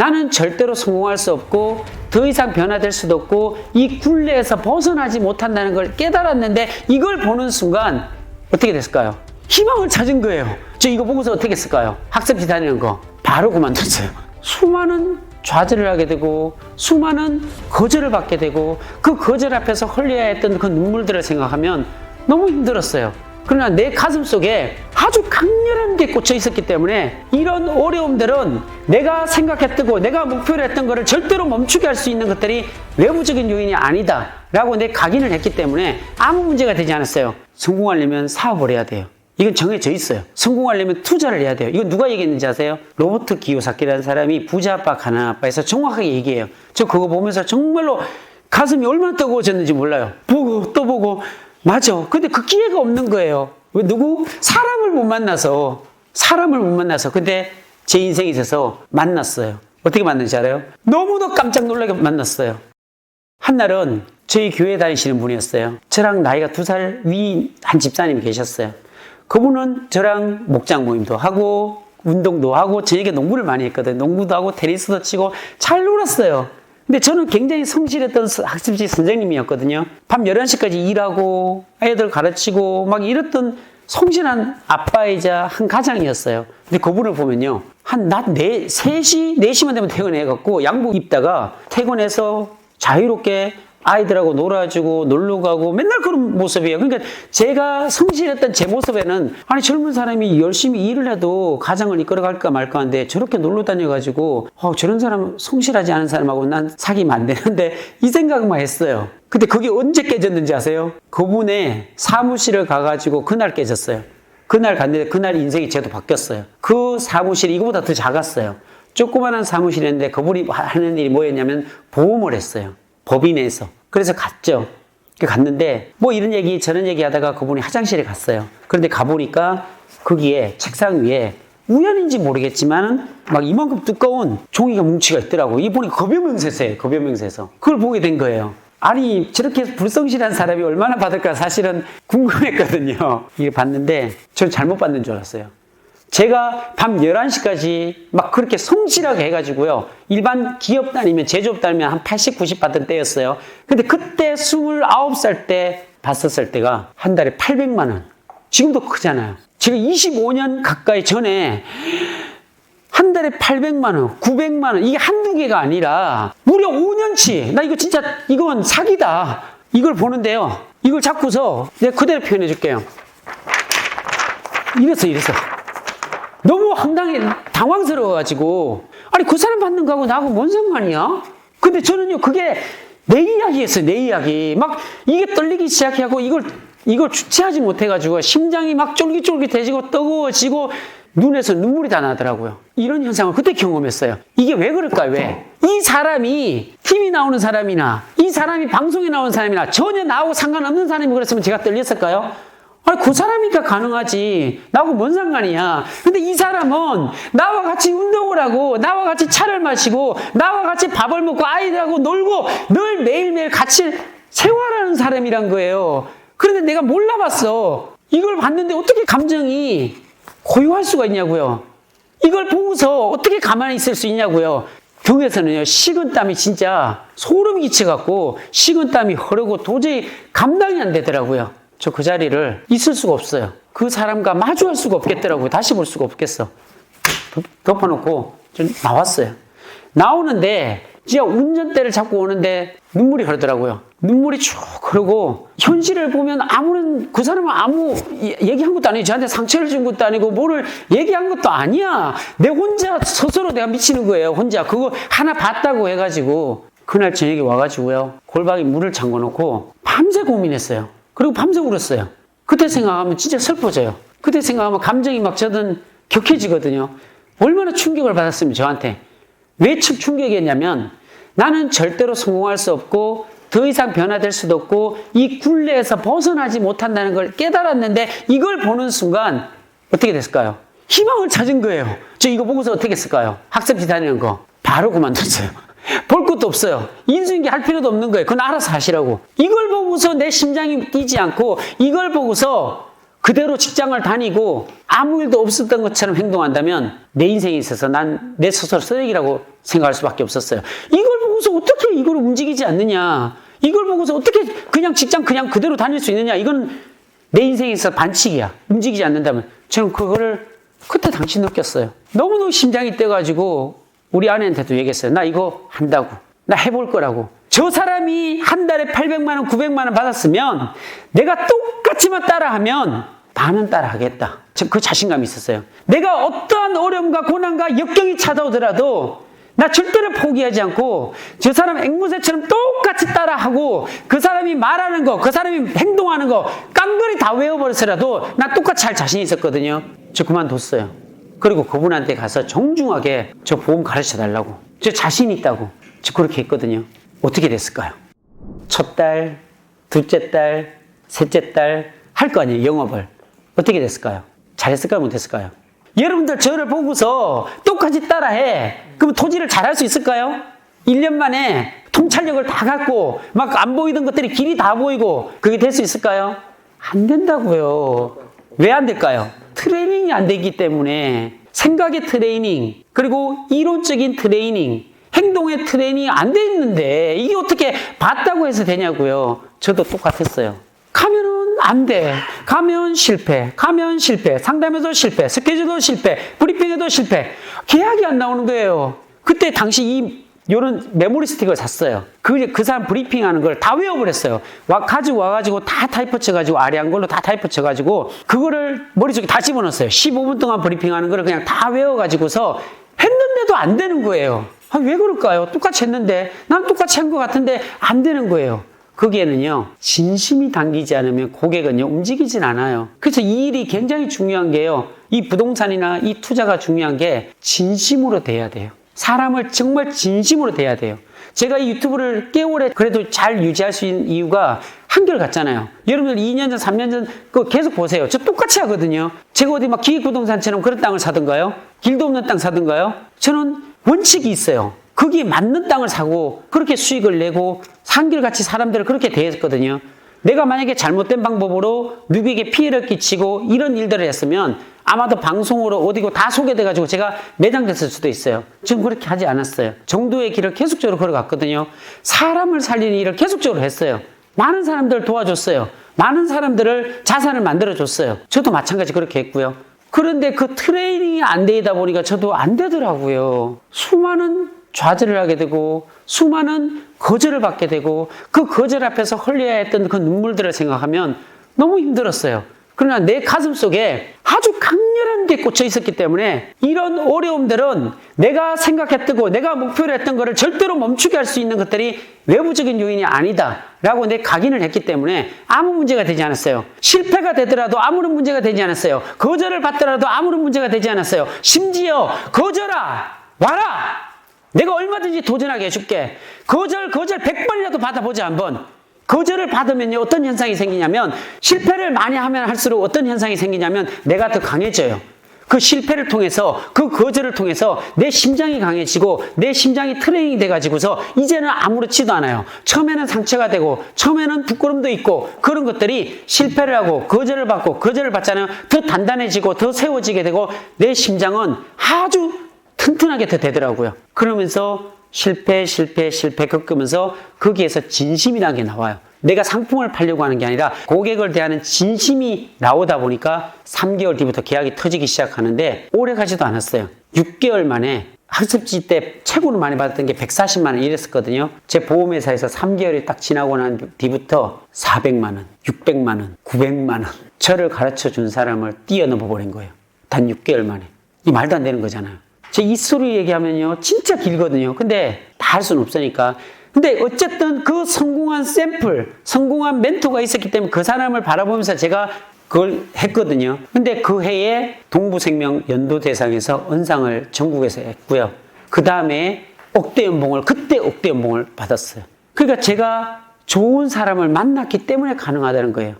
나는 절대로 성공할 수 없고 더 이상 변화될 수도 없고 이 굴레에서 벗어나지 못한다는 걸 깨달았는데 이걸 보는 순간 어떻게 됐을까요? 희망을 찾은 거예요. 저 이거 보고서 어떻게 했을까요? 학습지 다니는 거 바로 그만뒀어요. 수많은 좌절을 하게 되고 수많은 거절을 받게 되고 그 거절 앞에서 흘려야 했던 그 눈물들을 생각하면 너무 힘들었어요. 그러나 내 가슴 속에 아주 강렬한 게 꽂혀 있었기 때문에 이런 어려움들은 내가 생각했고 내가 목표로 했던 것을 절대로 멈추게 할 수 있는 것들이 외부적인 요인이 아니다 라고 내 각인을 했기 때문에 아무 문제가 되지 않았어요. 성공하려면 사업을 해야 돼요. 이건 정해져 있어요. 성공하려면 투자를 해야 돼요. 이건 누가 얘기했는지 아세요? 로버트 기요사키라는 사람이 부자 아빠, 가난 아빠에서 정확하게 얘기해요. 저 그거 보면서 정말로 가슴이 얼마나 뜨거워졌는지 몰라요. 보고 또 보고 맞아. 근데 그 기회가 없는 거예요. 왜 누구? 사람을 못 만나서 사람을 못 만나서 근데 제 인생에 있어서 만났어요. 어떻게 만났는지 알아요? 너무도 깜짝 놀라게 만났어요. 한날은 저희 교회 다니시는 분이었어요. 저랑 나이가 두 살위한 집사님이 계셨어요. 그분은 저랑 목장 모임도 하고 운동도 하고 저에게 농구를 많이 했거든요. 농구도 하고 테니스도 치고 잘 놀았어요. 근데 저는 굉장히 성실했던 학습지 선생님이었거든요. 밤 11시까지 일하고 애들 가르치고 막 이랬던 성실한 아빠이자 한 가장이었어요. 근데 그분을 보면요. 한 낮 4, 3시, 4시만 되면 퇴근해갖고 양복 입다가 퇴근해서 자유롭게 아이들하고 놀아주고 놀러 가고 맨날 그런 모습이에요. 그러니까 제가 성실했던 제 모습에는 아니 젊은 사람이 열심히 일을 해도 가정을 이끌어갈까 말까 한데 저렇게 놀러 다녀가지고 어, 저런 사람 성실하지 않은 사람하고 난 사귀면 안 되는데 이 생각만 했어요. 근데 그게 언제 깨졌는지 아세요? 그분의 사무실을 가가지고 그날 깨졌어요. 그날 갔는데 그날 인생이 저도 바뀌었어요. 그 사무실이 이거보다 더 작았어요. 조그만한 사무실이었는데 그분이 하는 일이 뭐였냐면 보험을 했어요. 법인에서. 그래서 갔죠. 갔는데 뭐 이런 얘기 저런 얘기 하다가 그분이 화장실에 갔어요. 그런데 가보니까 거기에 책상 위에 우연인지 모르겠지만 막 이만큼 두꺼운 종이가 뭉치가 있더라고. 이 보니까 급여명세서예요. 급여명세서. 그걸 보게 된 거예요. 아니 저렇게 불성실한 사람이 얼마나 받을까 사실은 궁금했거든요. 이게 봤는데 저는 잘못 받는 줄 알았어요. 제가 밤 11시까지 막 그렇게 성실하게 해가지고요. 일반 기업 다니면, 제조업 다니면 한 80, 90 받던 때였어요. 근데 그때 29살 때 봤었을 때가 한 달에 800만원. 지금도 크잖아요. 제가 25년 가까이 전에 한 달에 800만원, 900만원, 이게 한두 개가 아니라 무려 5년치. 나 이거 진짜, 이건 사기다. 이걸 보는데요. 이걸 잡고서 내가 그대로 표현해 줄게요. 이랬어, 이랬어. 너무 황당해, 당황스러워가지고. 아니, 그 사람 받는 거하고 나하고 뭔 상관이야? 근데 저는요, 그게 내 이야기였어요, 내 이야기. 막, 이게 떨리기 시작하고, 이걸, 이걸 주체하지 못해가지고, 심장이 막 쫄깃쫄깃해지고, 뜨거워지고, 눈에서 눈물이 다 나더라고요. 이런 현상을 그때 경험했어요. 이게 왜 그럴까요, 왜? 이 사람이, TV 나오는 사람이나, 이 사람이 방송에 나오는 사람이나, 전혀 나하고 상관없는 사람이 그랬으면 제가 떨렸을까요? 아니, 그 사람이니까 가능하지. 나하고 뭔 상관이야. 근데 이 사람은 나와 같이 운동을 하고, 나와 같이 차를 마시고, 나와 같이 밥을 먹고, 아이들하고 놀고, 늘 매일매일 같이 생활하는 사람이란 거예요. 그런데 내가 몰라봤어. 이걸 봤는데 어떻게 감정이 고요할 수가 있냐고요. 이걸 보고서 어떻게 가만히 있을 수 있냐고요. 교회에서는요, 식은 땀이 진짜 소름이 끼쳐갖고, 식은 땀이 흐르고 도저히 감당이 안 되더라고요. 저 그 자리를 있을 수가 없어요. 그 사람과 마주할 수가 없겠더라고요. 다시 볼 수가 없겠어. 덮- 덮어놓고 좀 나왔어요. 나오는데 진짜 운전대를 잡고 오는데 눈물이 흐르더라고요. 눈물이 쭉 흐르고 현실을 보면 아무런 그 사람은 아무 예- 얘기한 것도 아니고 저한테 상처를 준 것도 아니고 뭐를 얘기한 것도 아니야. 내 혼자 스스로 내가 미치는 거예요. 혼자 그거 하나 봤다고 해가지고 그날 저녁에 와가지고요 골방에 물을 잠궈 놓고 밤새 고민했어요. 그리고 밤새 울었어요. 그때 생각하면 진짜 슬퍼져요. 그때 생각하면 감정이 막 저는 격해지거든요. 얼마나 충격을 받았으면 저한테. 왜참 충격이었냐면 나는 절대로 성공할 수 없고 더 이상 변화될 수도 없고 이 굴레에서 벗어나지 못한다는 걸 깨달았는데 이걸 보는 순간 어떻게 됐을까요? 희망을 찾은 거예요. 저 이거 보고서 어떻게 했을까요? 학습지 다니는 거 바로 그만뒀어요. 볼 것도 없어요. 인수인계 할 필요도 없는 거예요. 그건 알아서 하시라고. 이걸 보고서 내 심장이 뛰지 않고 이걸 보고서 그대로 직장을 다니고 아무 일도 없었던 것처럼 행동한다면 내 인생에 있어서 난 내 스스로 쓰레기라고 생각할 수밖에 없었어요. 이걸 보고서 어떻게 이걸 움직이지 않느냐? 이걸 보고서 어떻게 그냥 직장 그냥 그대로 다닐 수 있느냐? 이건 내 인생에 있어 반칙이야. 움직이지 않는다면 저는 그거를 그때 당시 느꼈어요. 너무너무 심장이 뛰어가지고 우리 아내한테도 얘기했어요. 나 이거 한다고. 나 해볼 거라고. 저 사람이 한 달에 800만 원, 900만 원 받았으면 내가 똑같이만 따라하면 나는 따라하겠다. 저그 자신감이 있었어요. 내가 어떠한 어려움과 고난과 역경이 찾아오더라도 나 절대로 포기하지 않고 저 사람 앵무새처럼 똑같이 따라하고 그 사람이 말하는 거, 그 사람이 행동하는 거 깡그리 다 외워버렸어라도 나 똑같이 할 자신이 있었거든요. 저 그만뒀어요. 그리고 그분한테 가서 정중하게 저 보험 가르쳐 달라고. 저 자신 있다고. 저 그렇게 했거든요. 어떻게 됐을까요? 첫 달, 둘째 달, 셋째 달 할 거 아니에요, 영업을. 어떻게 됐을까요? 잘했을까요, 못했을까요? 여러분들 저를 보고서 똑같이 따라해. 그럼 토지를 잘할 수 있을까요? 1년 만에 통찰력을 다 갖고 막 안 보이던 것들이 길이 다 보이고 그게 될 수 있을까요? 안 된다고요. 왜 안 될까요? 트레이닝이 안 되기 때문에 생각의 트레이닝 그리고 이론적인 트레이닝 행동의 트레이닝이 안 돼 있는데 이게 어떻게 봤다고 해서 되냐고요. 저도 똑같았어요. 가면은 안 돼. 가면 실패. 가면 실패. 상담에도 실패. 스케줄도 실패. 브리핑에도 실패. 계약이 안 나오는 거예요. 그때 당시 이 요런 메모리 스틱을 샀어요. 그, 그 사람 브리핑 하는 걸 다 외워버렸어요. 와, 가지고 와가지고 다 타이퍼 쳐가지고 아래 한 걸로 다 타이퍼 쳐가지고 그거를 머릿속에 다 집어넣었어요. 15분 동안 브리핑 하는 거를 그냥 다 외워가지고서 했는데도 안 되는 거예요. 아, 왜 그럴까요? 똑같이 했는데, 난 똑같이 한 것 같은데 안 되는 거예요. 거기에는요, 진심이 담기지 않으면 고객은요, 움직이진 않아요. 그래서 이 일이 굉장히 중요한 게요, 이 부동산이나 이 투자가 중요한 게 진심으로 돼야 돼요. 사람을 정말 진심으로 돼야 돼요. 제가 이 유튜브를 꽤 오래 그래도 잘 유지할 수 있는 이유가 한결같잖아요. 여러분들 2년 전, 3년 전, 그거 계속 보세요. 저 똑같이 하거든요. 제가 어디 막 기획부동산처럼 그런 땅을 사든가요? 길도 없는 땅 사든가요? 저는 원칙이 있어요. 거기에 맞는 땅을 사고 그렇게 수익을 내고 한결같이 사람들을 그렇게 대했거든요. 내가 만약에 잘못된 방법으로 누구에게 피해를 끼치고 이런 일들을 했으면 아마도 방송으로 어디고 다 소개돼가지고 제가 매장됐을 수도 있어요. 지금 그렇게 하지 않았어요. 정도의 길을 계속적으로 걸어갔거든요. 사람을 살리는 일을 계속적으로 했어요. 많은 사람들을 도와줬어요. 많은 사람들을 자산을 만들어줬어요. 저도 마찬가지 그렇게 했고요. 그런데 그 트레이닝이 안 되다 보니까 저도 안 되더라고요. 수많은 좌절을 하게 되고 수많은 거절을 받게 되고 그 거절 앞에서 흘려야 했던 그 눈물들을 생각하면 너무 힘들었어요. 그러나 내 가슴 속에 아주 강렬한 게 꽂혀 있었기 때문에 이런 어려움들은 내가 생각했고 내가 목표로 했던 것을 절대로 멈추게 할 수 있는 것들이 외부적인 요인이 아니다 라고 내 각인을 했기 때문에 아무 문제가 되지 않았어요. 실패가 되더라도 아무런 문제가 되지 않았어요. 거절을 받더라도 아무런 문제가 되지 않았어요. 심지어 거절아 와라 내가 얼마든지 도전하게 해줄게. 거절, 거절 100번이라도 받아보자, 한번. 거절을 받으면 요, 어떤 현상이 생기냐면, 실패를 많이 하면 할수록 어떤 현상이 생기냐면, 내가 더 강해져요. 그 실패를 통해서, 그 거절을 통해서 내 심장이 강해지고, 내 심장이 트레이닝이 돼가지고서, 이제는 아무렇지도 않아요. 처음에는 상처가 되고, 처음에는 부끄럼도 있고, 그런 것들이 실패를 하고, 거절을 받고, 거절을 받잖아요. 더 단단해지고, 더 세워지게 되고, 내 심장은 아주 튼튼하게 더 되더라고요. 그러면서 실패, 실패, 실패 겪으면서 거기에서 진심이라는 게 나와요. 내가 상품을 팔려고 하는 게 아니라 고객을 대하는 진심이 나오다 보니까 3개월 뒤부터 계약이 터지기 시작하는데 오래 가지도 않았어요. 6개월 만에 학습지 때 최고로 많이 받았던 게 140만 원 이랬었거든요. 제 보험회사에서 3개월이 딱 지나고 난 뒤부터 400만 원, 600만 원, 900만 원 저를 가르쳐 준 사람을 뛰어넘어 버린 거예요. 단 6개월 만에. 이 말도 안 되는 거잖아요. 제이 소리 얘기하면요. 진짜 길거든요. 근데 다 할 수는 없으니까. 근데 어쨌든 그 성공한 샘플, 성공한 멘토가 있었기 때문에 그 사람을 바라보면서 제가 그걸 했거든요. 근데 그 해에 동부생명 연도 대상에서 은상을 전국에서 했고요. 그 다음에 억대 연봉을, 그때 억대 연봉을 받았어요. 그러니까 제가 좋은 사람을 만났기 때문에 가능하다는 거예요.